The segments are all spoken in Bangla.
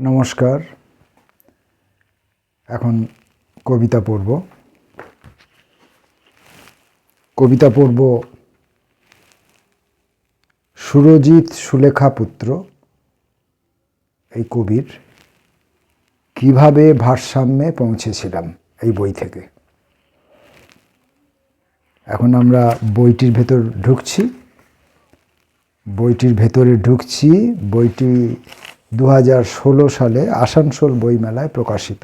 নমস্কার। এখন কবিতা পড়ব। কবিতা পড়ব সুরজিৎ সুলেখা পুত্র, এই কবির কীভাবে ভারসাম্যে পৌঁছেছিলাম এই বই থেকে। এখন আমরা বইটির ভেতর ঢুকছি। বইটির ভেতরে ঢুকছি, বইটি দু সালে আসানসোল বইমেলায় প্রকাশিত।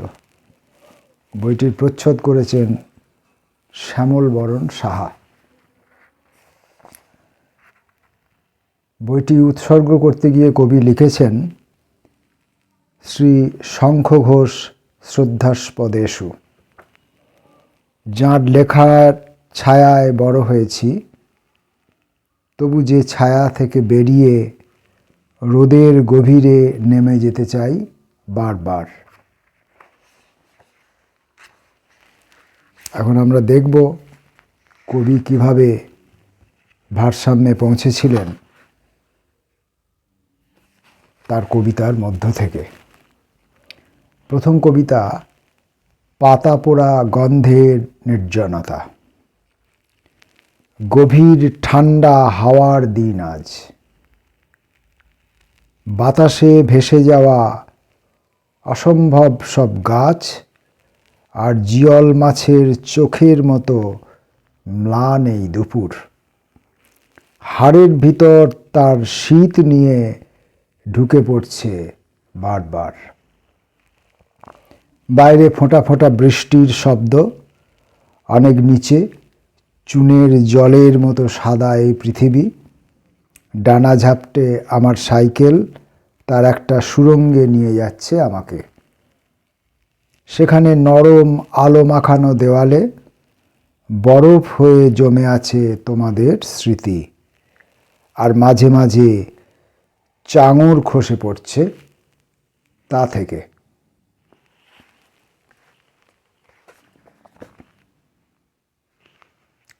বইটির প্রচ্ছদ করেছেন শ্যামল বরণ সাহা। বইটি উৎসর্গ করতে গিয়ে কবি লিখেছেন শ্রী শঙ্খ ঘোষ শ্রদ্ধাস্পদেশু। যাঁর লেখার ছায়ায় বড় হয়েছি, তবু যে ছায়া থেকে বেরিয়ে রোদের গভীরে নেমে যেতে চাই বারবার। এখন আমরা দেখব কবি কীভাবে ভারসাম্যে পৌঁছেছিলেন তার কবিতার মধ্য থেকে। প্রথম কবিতা পাতা পোড়া গন্ধের নির্জনতা। গভীর ঠান্ডা হাওয়ার দিন আজ। বাতাসে ভেসে যাওয়া অসম্ভব সব গাছ আর জিয়ল মাছের চোখের মতো ম্লান এই দুপুর। হাড়ের ভিতর তার শীত নিয়ে ঢুকে পড়ছে বারবার। বাইরে ফোঁটা ফোঁটা বৃষ্টির শব্দ, অনেক নিচে চুনের জলের মতো সাদা এই পৃথিবী। ডানা ঝাপটে আমার সাইকেল, তার একটা সুরঙ্গে নিয়ে যাচ্ছে আমাকে। সেখানে নরম আলো মাখানো দেওয়ালে বরফ হয়ে জমে আছে তোমাদের স্মৃতি। আর মাঝে মাঝে চাঙর খসে পড়ছে তা থেকে।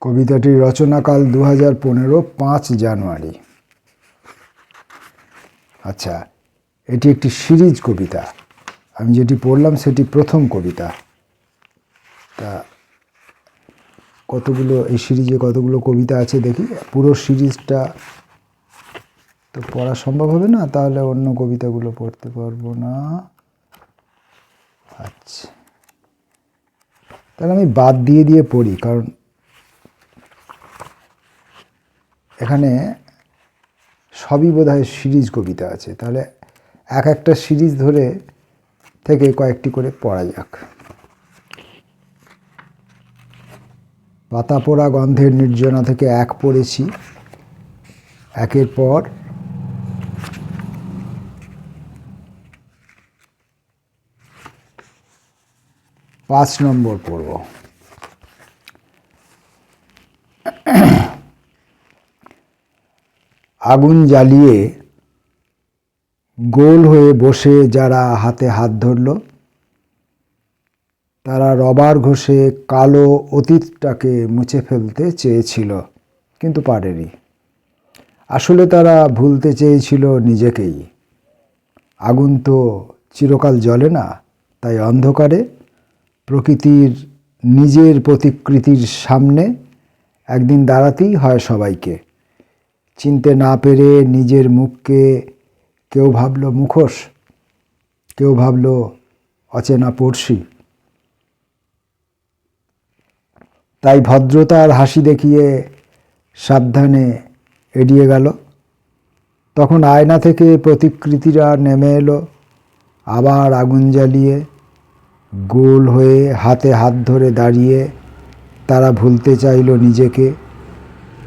কবিতাটির রচনাকাল দু হাজার পনেরো পাঁচ জানুয়ারি। আচ্ছা এটি একটি সিরিজ কবিতা। আমি যেটি পড়লাম সেটি প্রথম কবিতা। তা কতগুলো, এই সিরিজে কতগুলো কবিতা আছে দেখি? পুরো সিরিজটা তো পড়া সম্ভব হবে না, তাহলে অন্য কবিতাগুলো পড়তে পারব না। আচ্ছা। তাহলে আমি বাদ দিয়ে দিয়ে পড়ি, কারণ এখানে সবই বোধহয় সিরিজ কবিতা আছে। তাহলে এক একটা সিরিজ ধরে থেকে কয়েকটি করে পড়া যাক। পাতা পোড়া গন্ধের নির্জনা থেকে এক পড়েছি। একের পর পাঁচ নম্বর পড়ব। আগুন জ্বালিয়ে গোল হয়ে বসে যারা হাতে হাত ধরল, তারা রবার ঘষে কালো অতীতটাকে মুছে ফেলতে চেয়েছিল, কিন্তু পারেনি। আসলে তারা ভুলতে চেয়েছিল নিজেকেই। আগুন তো চিরকাল জ্বলে না, তাই অন্ধকারে প্রকৃতির নিজের প্রতিকৃতির সামনে একদিন দাঁড়াতেই হয় সবাইকে। চিনতে না পেরে নিজের মুখকে কেউ ভাবলো মুখোশ, কেউ ভাবলো অচেনা পড়শি। তাই ভদ্রতার হাসি দেখিয়ে সাবধানে এড়িয়ে গেল। তখন আয়না থেকে প্রতিকৃতিরা নেমে এলো, আবার আগুন জ্বালিয়ে গোল হয়ে হাতে হাত ধরে দাঁড়িয়ে তারা ভুলতে চাইল নিজেকে,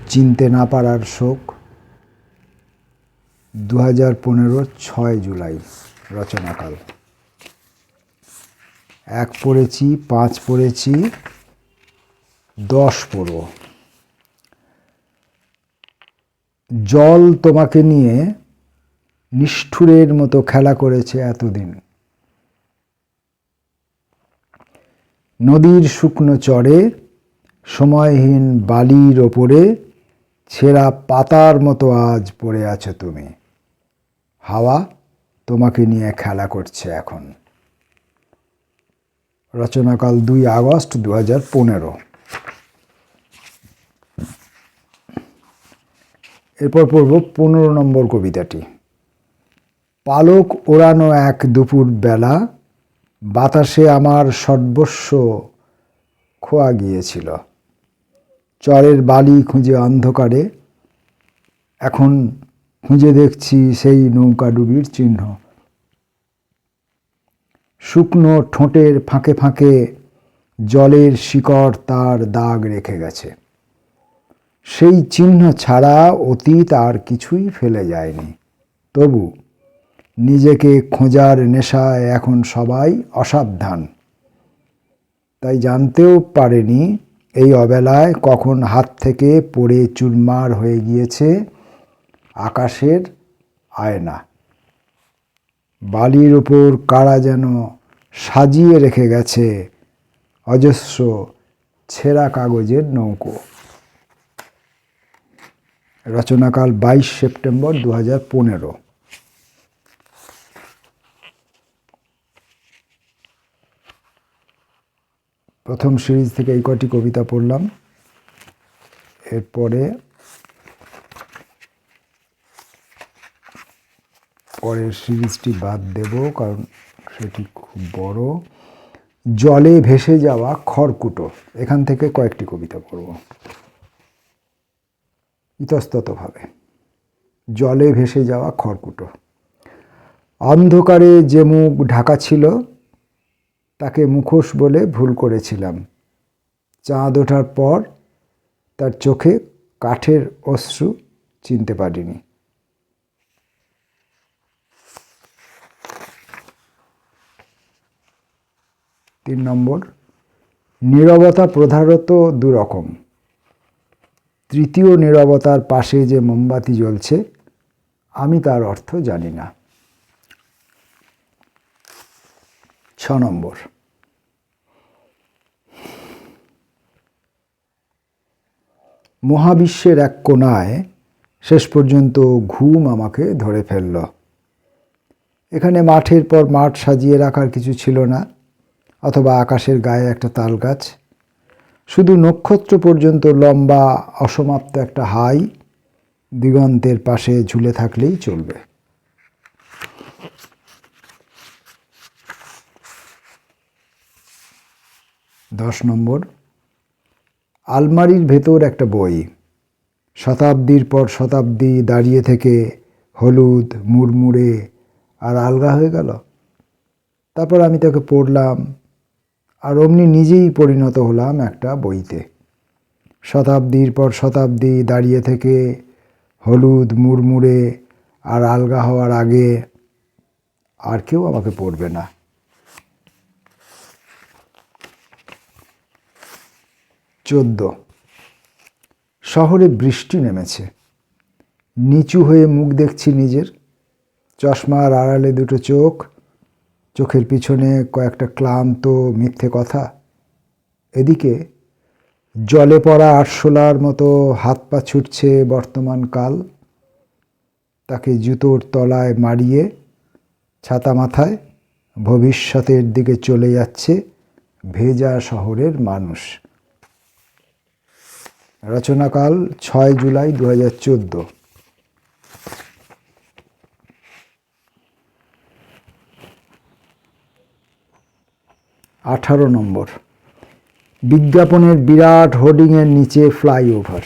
চিনতে না পারার শোক। দু হাজার পনেরো ছয় জুলাই রচনাকাল। এক পড়েছি, পাঁচ পড়েছি, দশ পড়ব। জল তোমাকে নিয়ে নিষ্ঠুরের মতো খেলা করেছে এতদিন। নদীর শুকনো চরে, সময়হীন বালির ওপরে, ছেঁড়া পাতার মতো আজ পড়ে আছো তুমি। হাওয়া তোমাকে নিয়ে খেলা করছে এখন। রচনাকাল দুই আগস্ট দু হাজার পনেরো। এরপর পড়ব পনেরো নম্বর কবিতাটি। পালক ওড়ানো এক দুপুর বেলা, বাতাসে আমার সর্বস্ব খোয়া গিয়েছিল। চরের বালি খুঁজে অন্ধকারে, এখন খুঁজে দেখছি সেই নৌকাডুবির চিহ্ন। শুকনো ঠোঁটের ফাঁকে ফাঁকে জলের শিকড় তার দাগ রেখে গেছে। সেই চিহ্ন ছাড়া অতীত আর কিছুই ফেলে যায়নি। তবু নিজেকে খোঁজার নেশায় এখন সবাই অসাবধান। তাই জানতেও পারেনি এই অবেলায় কখন হাত থেকে পড়ে চুরমার হয়ে গিয়েছে আকাশের আয়না। বালির ওপর কারা যেন সাজিয়ে রেখে গেছে অজস্র ছেঁড়া কাগজের নৌকো। রচনাকাল বাইশ সেপ্টেম্বর দু হাজার পনেরো। প্রথম সিরিজ থেকে এই কটি কবিতা পড়লাম? এরপরে পরের সিরিজটি বাদ দেব, কারণ সেটি খুব বড়। জলে ভেসে যাওয়া খড়কুটো, এখান থেকে কয়েকটি কবিতা পড়ব। ইতস্ততভাবে, জলে ভেসে যাওয়া খড়কুটো। অন্ধকারে যে মুখ ঢাকা ছিল, তাকে মুখোশ বলে ভুল করেছিলাম। চাঁদ ওঠার পর তার চোখে কাঠের অশ্রু চিনতে পারিনি। তিন নম্বর, নীরবতা প্রধানত দুরকম। তৃতীয় নীরবতার পাশে যে মোমবাতি জ্বলছে, আমি তার অর্থ জানি না। ছ নম্বর, মহাবিশ্বের এক কোনায় শেষ পর্যন্ত ঘুম আমাকে ধরে ফেলল। এখানে মাঠের পর মাঠ সাজিয়ে রাখার কিছু ছিল না। অথবা আকাশের গায়ে একটা তাল গাছ। শুধু নক্ষত্র পর্যন্ত লম্বা, অসমাপ্ত একটা হাই দিগন্তের পাশে ঝুলে থাকলেই চলবে। দশ নম্বর, আলমারির ভেতর একটা বই। শতাব্দীর পর শতাব্দী দাঁড়িয়ে থেকে হলুদ, মুড়মুড়ে, আর আলগা হয়ে গেল। তারপর আমি তাকে পড়লাম আর অমনি নিজেই পরিণত হলাম একটা বইতে। শতাব্দীর পর শতাব্দী দাঁড়িয়ে থেকে হলুদ, মুড়মুড়ে আর আলগা হওয়ার আগে আর কেউ আমাকে পড়বে না। চোদ্দ। শহরে বৃষ্টি নেমেছে। নিচু হয়ে মুখ দেখছি নিজের। চশমার আড়ালে দুটো চোখ। চোখের পিছনে কয়েকটা ক্লান্ত, মিথ্যে কথা। এদিকে জলে পড়া আরশোলার মতো হাত পা ছুটছে বর্তমান কাল। তাকে জুতোর তলায় মারিয়ে ছাতা মাথায় ভবিষ্যতের দিকে চলে যাচ্ছে ভেজা শহরের মানুষ। রচনাকাল ছয় জুলাই দু হাজার চোদ্দ। আঠারো নম্বর। বিজ্ঞাপনের বিরাট হোর্ডিংয়ের নিচে ফ্লাইওভার।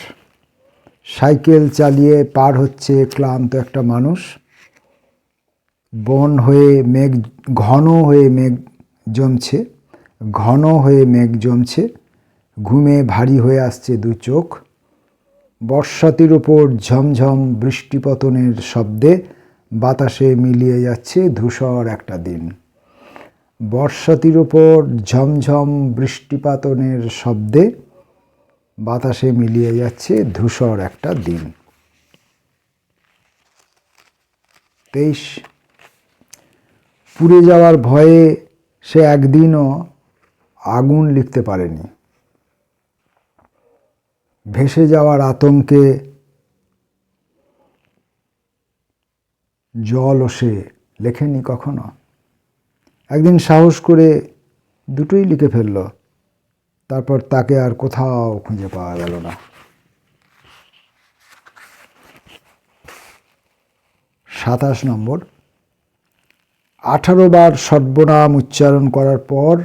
সাইকেল চালিয়ে পার হচ্ছে ক্লান্ত একটা মানুষ। বন হয়ে মেঘ, ঘন হয়ে মেঘ জমছে। ঘন হয়ে মেঘ জমছে। ঘুমে ভারী হয়ে আসছে দু চোখ। বর্ষাতির ওপর ঝমঝম বৃষ্টিপতনের শব্দে বাতাসে মিলিয়ে যাচ্ছে ধূসর একটা দিন। বর্ষাতির ওপর ঝমঝম বৃষ্টিপাতনের শব্দে বাতাসে মিলিয়ে যাচ্ছে ধূসর একটা দিন। তেইশ, পুড়ে যাওয়ার ভয়ে সে একদিনও আগুন লিখতে পারেনি। ভেসে যাওয়ার আতঙ্কে জলও সে লেখেনি কখনো। একদিন সাহস করে দুটোই লিখে ফেলল। তারপর তাকে আর কোথাও খুঁজে পাওয়া গেল না। সাতাশ নম্বর। আঠারো বার সর্বনাম উচ্চারণ করার পর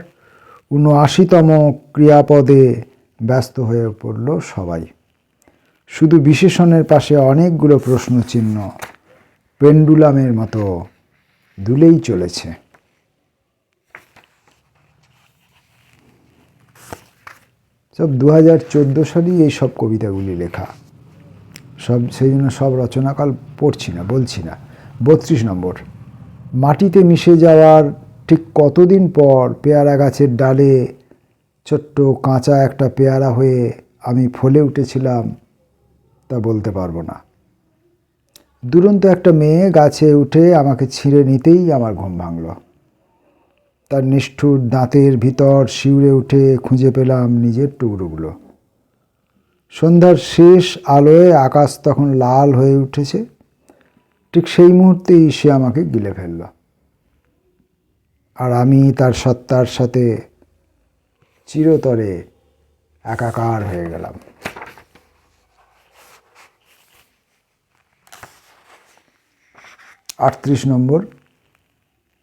উনআশিতম ক্রিয়াপদে ব্যস্ত হয়ে পড়ল সবাই। শুধু বিশেষণের পাশে অনেকগুলো প্রশ্নচিহ্ন পেন্ডুলামের মতো দুলেই চলেছে। সব দু হাজার চোদ্দ সালেই এই সব কবিতাগুলি লেখা। সব, সেই জন্য সব রচনাকাল পড়ছি না, বলছি না। বত্রিশ নম্বর, মাটিতে মিশে যাওয়ার ঠিক কতদিন পর পেয়ারা গাছের ডালে ছোট্ট কাঁচা একটা পেয়ারা হয়ে আমি ফলে উঠেছিলাম তা বলতে পারব না। দুরন্ত একটা মেয়ে গাছে উঠে আমাকে ছিঁড়ে নিতেই আমার ঘুম ভাঙল। তার নিষ্ঠুর দাঁতের ভিতর শিউরে উঠে খুঁজে পেলাম নিজের টুকরোগুলো। সন্ধ্যার শেষ আলোয় আকাশ তখন লাল হয়ে উঠেছে। ঠিক সেই মুহূর্তেই সে আমাকে গিলে ফেলল। আর আমি তার সত্তার সাথে চিরতরে একাকার হয়ে গেলাম। আটত্রিশ নম্বর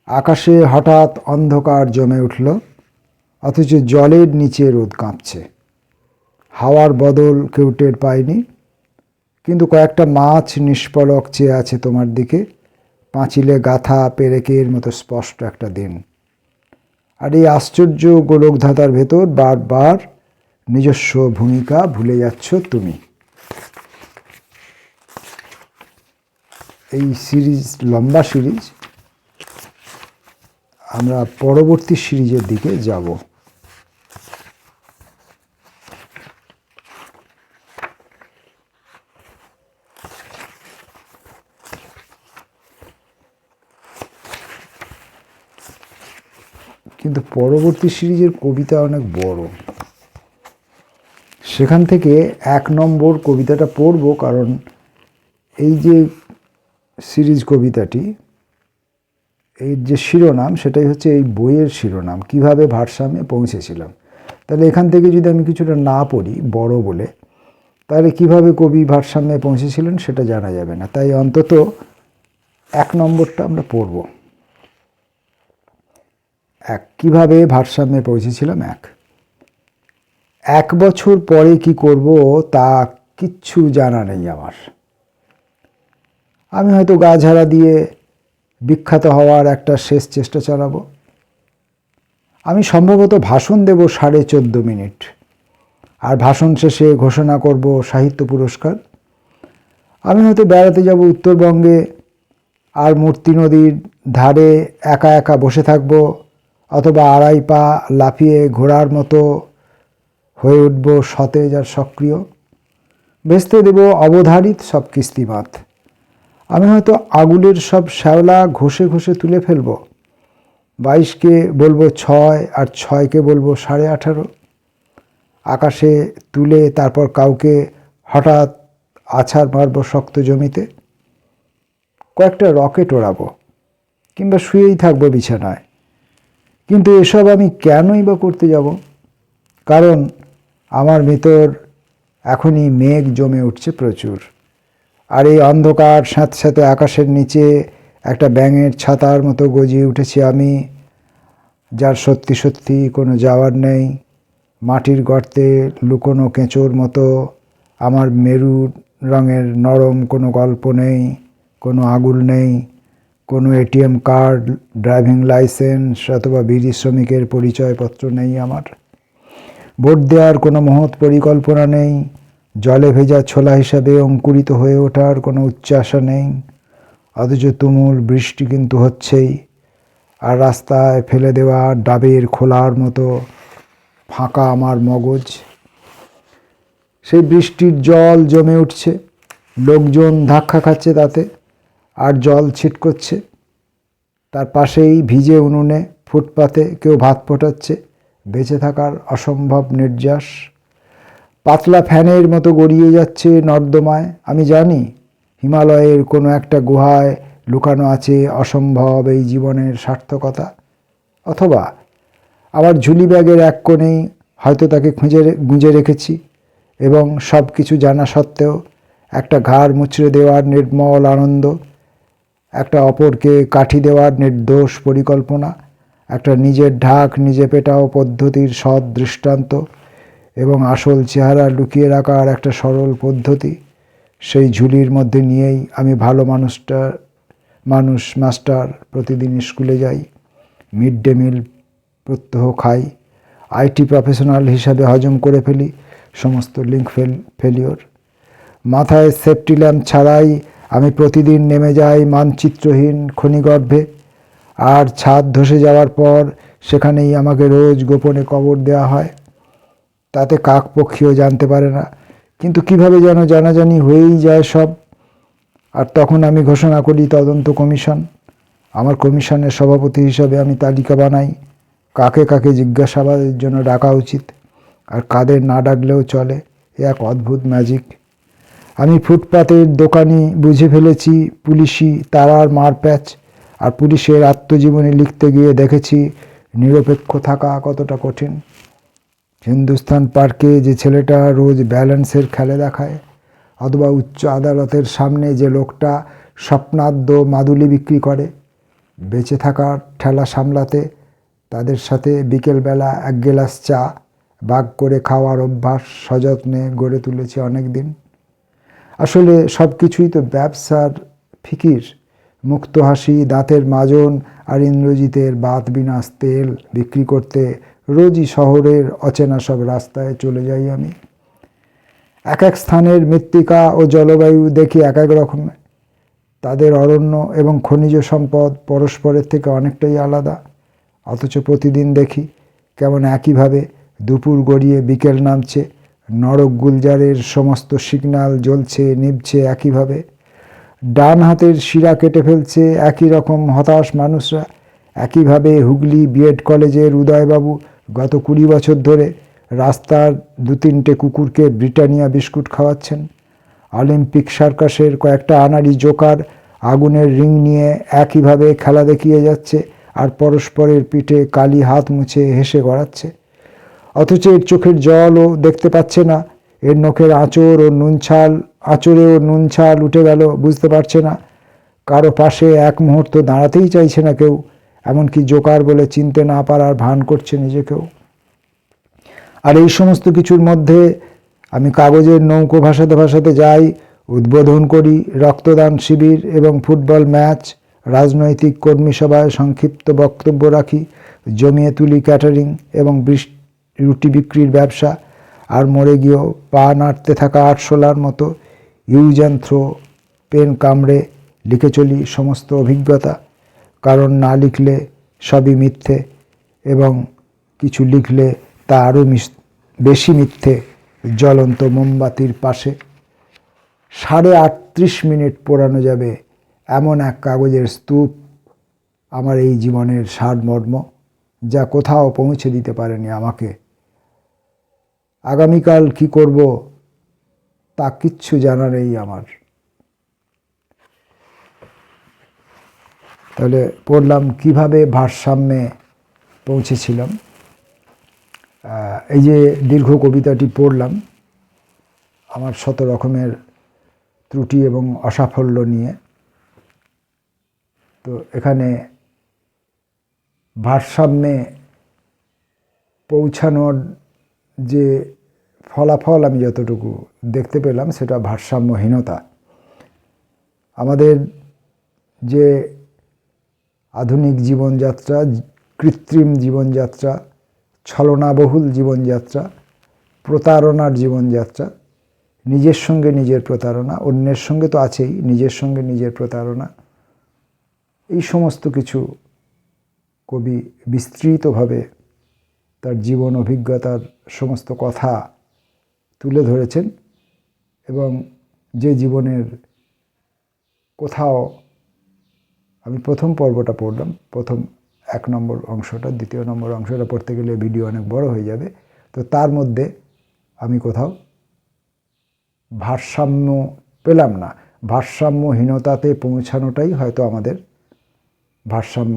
আকাশে হঠাৎ অন্ধকার জমে উঠল, অথচ জলের নিচে রোদ কাঁপছে। হাওয়ার বদল কেউ টের পায়নি, কিন্তু কয়েকটা মাছ নিষ্পলক চেয়ে আছে তোমার দিকে। পাঁচিলে গাথা পেরেকের মতো স্পষ্ট একটা দিন। আর এই আশ্চর্য গোলকধাতার ভেতর বারবার নিজস্ব ভূমিকা ভুলে যাচ্ছ তুমি। এই সিরিজ, লম্বা সিরিজ আমরা পরবর্তী সিরিজের দিকে যাব। কিন্তু পরবর্তী সিরিজের কবিতা অনেক বড়। সেখান থেকে এক নম্বর কবিতাটা পড়ব, কারণ এই যে সিরিজ কবিতাটি এর যে শিরোনাম, সেটাই হচ্ছে এই বইয়ের শিরোনাম, কীভাবে ভারসাম্যে পৌঁছেছিলাম। তাহলে এখান থেকে যদি আমি কিছুটা না পড়ি, বড় বলে, তাহলে কীভাবে কবি ভারসাম্যে পৌঁছেছিলেন সেটা জানা যাবে না। তাই অন্তত এক নম্বরটা আমরা পড়ব। এক, কীভাবে ভারসাম্যে পৌঁছেছিলাম? এক। এক বছর পরে কি করব তা কিচ্ছু জানা নেই আমার। আমি হয়তো গা ঝাড়া দিয়ে বিখ্যাত হওয়ার একটা শেষ চেষ্টা চালাবো। আমি সম্ভবত ভাষণ দেব সাড়ে চোদ্দ মিনিট। আর ভাষণ শেষে ঘোষণা করব সাহিত্য পুরস্কার। আমি হয়তো বেড়াতে যাব উত্তরবঙ্গে, আর মূর্তি নদীর ধারে একা একা বসে থাকব, অথবা আড়াই পা লাফিয়ে ঘোড়ার মতো হয়ে উঠব সতেজ আর সক্রিয়। বেচতে দেব অবধারিত সব কিস্তিমাত। আমি হয়তো আগুলের সব শ্যাওলা ঘষে ঘষে তুলে ফেলব। বাইশকে বলব ছয় আর ছয়কে বলব সাড়ে আঠারো। আকাশে তুলে তারপর কাউকে হঠাৎ আছাড় মারব শক্ত জমিতে। কয়েকটা রকেট ওড়াবো কিংবা শুয়েই থাকব বিছানায়। কিন্তু এসব আমি কেনই বা করতে যাব? কারণ আমার ভিতর এখনই মেঘ জমে উঠছে প্রচুর। আর এই অন্ধকার সাথে সাথে আকাশের নিচে একটা ব্যাঙের ছাতার মতো গজিয়ে উঠেছি আমি, যার সত্যি সত্যি কোনো যাওয়ার নেই। মাটির গর্তে লুকোনো কেঁচোর মতো, আমার মেরু রঙের নরম কোনো গল্প নেই, কোনো আগুল নেই, কোনো এটিএম কার্ড, ড্রাইভিং লাইসেন্স অথবা বিড়ি শ্রমিকের পরিচয়পত্র নেই আমার। ভোট দেওয়ার কোনো মহৎ পরিকল্পনা নেই জলে ভেজা ছোলা হিসাবে অঙ্কুরিত হয়ে ওঠার কোনো উচ্চাসা নেই। অথচ তুমুল বৃষ্টি কিন্তু হচ্ছেই। আর রাস্তায় ফেলে দেওয়া ডাবের খোলার মতো ফাঁকা আমার মগজ। সেই বৃষ্টির জল জমে উঠছে। লোকজন ধাক্কা খাচ্ছে তাতে। আর জল ছিটকচ্ছে। তার পাশেই ভিজে উনুনে ফুটপাতে কেউ ভাত ফোটাচ্ছে। বেঁচে থাকার অসম্ভব নির্যাস। পাতলা ফ্যানের মতো গড়িয়ে যাচ্ছে নর্দমায়। আমি জানি, হিমালয়ের কোনো একটা গুহায় লুকানো আছে অসম্ভব এই জীবনের সার্থকতা। অথবা আবার ঝুলি ব্যাগের এক কোণেই হয়তো তাকে খুঁজে গুঁজে রেখেছি এবং সব কিছু জানা সত্ত্বেও একটা ঘাড় মুচড়ে দেওয়ার নির্মল আনন্দ, একটা অপরকে কাঠি দেওয়ার নির্দোষ পরিকল্পনা, একটা নিজের ঢাক নিজে পেটাও পদ্ধতির সৎ দৃষ্টান্ত এবং আসল চেহারা লুকিয়ে রাখার একটা সরল পদ্ধতি, সেই ঝুলির মধ্যে নিয়েই আমি ভালো মানুষটা, মানুষ মাস্টার প্রতিদিন স্কুলে যাই, মিড ডে মিল প্রত্যহ খাই, আইটি প্রফেশনাল হিসাবে হজম করে ফেলি, সমস্ত লিঙ্ক ফেল, ফেলিওর। মাথায় সেফটি ল্যাম্প ছাড়াই আমি প্রতিদিন নেমে যাই মানচিত্রহীন খনিগর্ভে, আর ছাদ ধসে যাওয়ার পর সেখানেই আমাকে রোজ গোপনে কবর দেওয়া হয়। তাতে কাক পক্ষীও জানতে পারে না। কিন্তু কীভাবে যেন জানাজানি হয়েই যায় সব। আর তখন আমি ঘোষণা করি তদন্ত কমিশন। আমার কমিশনের সভাপতি হিসাবে আমি তালিকা বানাই। কাকে কাকে জিজ্ঞাসাবাদের জন্য ডাকা উচিত। আর কাদের না ডাকলেও চলে। এ এক অদ্ভুত ম্যাজিক আমি ফুটপাতের দোকানি বুঝে ফেলেছি, পুলিশি তারার মারপ্যাচ আর পুলিশের আত্মজীবনী লিখতে গিয়ে দেখেছি, নিরপেক্ষ থাকা কতটা কঠিন। হিন্দুস্তান পার্কে যে ছেলেটা রোজ ব্যালেন্সের খেলে দেখায়, অথবা উচ্চ আদালতের সামনে যে লোকটা স্বপ্নাদ্য মাদুলি বিক্রি করে, বেঁচে থাকার ঠেলা সামলাতে, তাদের সাথে বিকেলবেলা এক গেলাস চা বাগ করে খাওয়ার অভ্যাস সযত্নে গড়ে তুলেছি অনেক দিন আসলে সব কিছুই তো ব্যবসার ফিকির। মুক্ত হাসি দাঁতের মাজন আর ইন্দ্রজিতের বাত বিনাশ তেল বিক্রি করতে রোজই শহরের অচেনা সব রাস্তায় চলে যাই আমি। এক এক স্থানের মৃত্তিকা ও জলবায়ু দেখি এক এক রকমের। তাদের অরণ্য এবং খনিজ সম্পদ পরস্পরের থেকে অনেকটাই আলাদা। অথচ প্রতিদিন দেখি কেমন একইভাবে দুপুর গড়িয়ে বিকেল নামছে, নরক গুলজারের সমস্ত সিগন্যাল জ্বলছে, নিভছে একইভাবে। ডান হাতের শিরা কেটে ফেলছে একই রকম হতাশ মানুষরা। একইভাবে হুগলি বিএড কলেজের উদয়বাবু গত কুড়ি বছর ধরে রাস্তার দু তিনটে কুকুরকে ব্রিটানিয়া বিস্কুট খাওয়াচ্ছেন। অলিম্পিক সার্কাসের কয়েকটা আনাড়ি জোকার আগুনের রিং নিয়ে একইভাবে খেলা দেখিয়ে যাচ্ছে আর পরস্পরের পিঠে কালি হাত মুছে হেসে গড়াচ্ছে। অথচ এর চোখের জলও দেখতে পাচ্ছে না। এর নখের আঁচড় ও নুনছাল, আঁচড়ে ও নুনছাল উঠে গেল, বুঝতে পারছে না। কারও পাশে এক মুহূর্ত দাঁড়াতেই চাইছে না কেউ। এমনকি জোকার বলে চিনতে না পারার ভান করছে নিজেকেও। আর এই সমস্ত কিছুর মধ্যে আমি কাগজের নৌকো ভাসাতে ভাসাতে যাই, উদ্বোধন করি রক্তদান শিবির এবং ফুটবল ম্যাচ, রাজনৈতিক কর্মী সভায় সংক্ষিপ্ত বক্তব্য রাখি, জমিয়ে তুলি ক্যাটারিং এবং রুটি বিক্রির ব্যবসা, আর মরে গিয়েও পা নাড়তে থাকা আটশোলার মতো ইউজ অ্যান্ড থ্রো পেন কামড়ে লিখে চলি সমস্ত অভিজ্ঞতা। কারণ না লিখলে সবই মিথ্যে এবং কিছু লিখলে তা আরও বেশি মিথ্যে জ্বলন্ত মোমবাতির পাশে। সাড়ে আটত্রিশ মিনিট পোড়ানো যাবে এমন এক কাগজের স্তূপ আমার এই জীবনের সারমর্ম, যা কোথাও পৌঁছে দিতে পারেনি আমাকে। আগামীকাল কি করব তা কিচ্ছু জানা নেই আমার। তাহলে পড়লাম কীভাবে ভারসাম্যে পৌঁছেছিলাম। এই যে দীর্ঘ কবিতাটি পড়লাম, আমার শত রকমের ত্রুটি এবং অসাফল্য নিয়ে। তো এখানে ভারসাম্যে পৌঁছানোর যে ফলাফল আমি যতটুকু দেখতে পেলাম, সেটা ভারসাম্যহীনতা। আমাদের যে আধুনিক জীবনযাত্রা, কৃত্রিম জীবনযাত্রা, ছলনাবহুল জীবনযাত্রা, প্রতারণার জীবনযাত্রা, নিজের সঙ্গে নিজের প্রতারণা, অন্যের সঙ্গে তো আছেই, নিজের সঙ্গে নিজের প্রতারণা। এই সমস্ত কিছু কবি বিস্তৃতভাবে তার জীবন অভিজ্ঞতার সমস্ত কথা তুলে ধরেছেন এবং যে জীবনের কোথাও আমি প্রথম পর্বটা পড়লাম, প্রথম এক নম্বর অংশটা, দ্বিতীয় নম্বর অংশটা পড়তে গেলে ভিডিও অনেক বড় হয়ে যাবে। তো তার মধ্যে আমি কোথাও ভারসাম্য পেলাম না। ভারসাম্যহীনতাতে পৌঁছানোটাই হয়তো আমাদের ভারসাম্য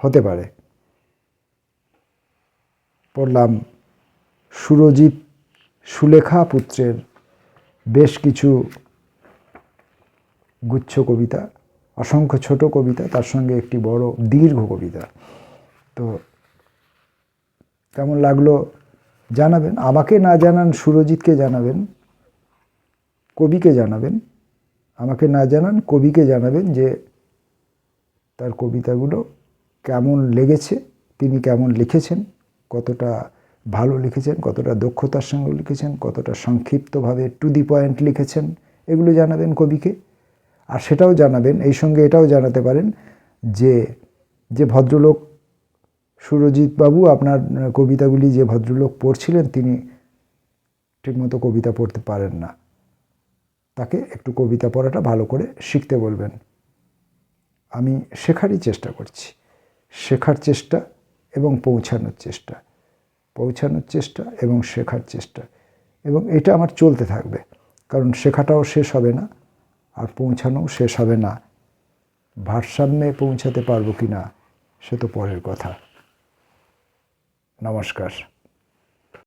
হতে পারে। পড়লাম সুরজিৎ সুলেখা পুত্রের বেশ কিছু গুচ্ছ কবিতা। অসংখ্য ছোট কবিতা, তার সঙ্গে একটি বড় দীর্ঘ কবিতা। তো কেমন লাগল জানাবেন। আমাকে না জানান, সুরজিৎকে জানাবেন, কবিকে জানাবেন। আমাকে না জানান, কবিকে জানাবেন যে তার কবিতাগুলো কেমন লেগেছে, তিনি কেমন লিখেছেন, কতটা ভালো লিখেছেন, কতটা দক্ষতার সঙ্গে লিখেছেন, কতটা সংক্ষিপ্তভাবে টু দি পয়েন্ট লিখেছেন, এগুলো জানাবেন কবিকে। আর সেটাও জানাবেন, এই সঙ্গে এটাও জানাতে পারেন যে যে ভদ্রলোক সুরজিৎ বাবু, আপনার কবিতাগুলি যে ভদ্রলোক পড়ছিলেন, তিনি ঠিকমতো কবিতা পড়তে পারেন না। তাকে একটু কবিতা পড়াটা ভালো করে শিখতে বলবেন। আমি শেখারই চেষ্টা করছি। শেখার চেষ্টা এবং পৌঁছানোর চেষ্টা। পৌঁছানোর চেষ্টা এবং শেখার চেষ্টা। এবং এটা আমার চলতে থাকবে। কারণ শেখাটাও শেষ হবে না। আর পৌঁছানো শেষ হবে না। ভারসাম্যে পৌঁছাতে পারব কি না সে তো পরের কথা। নমস্কার।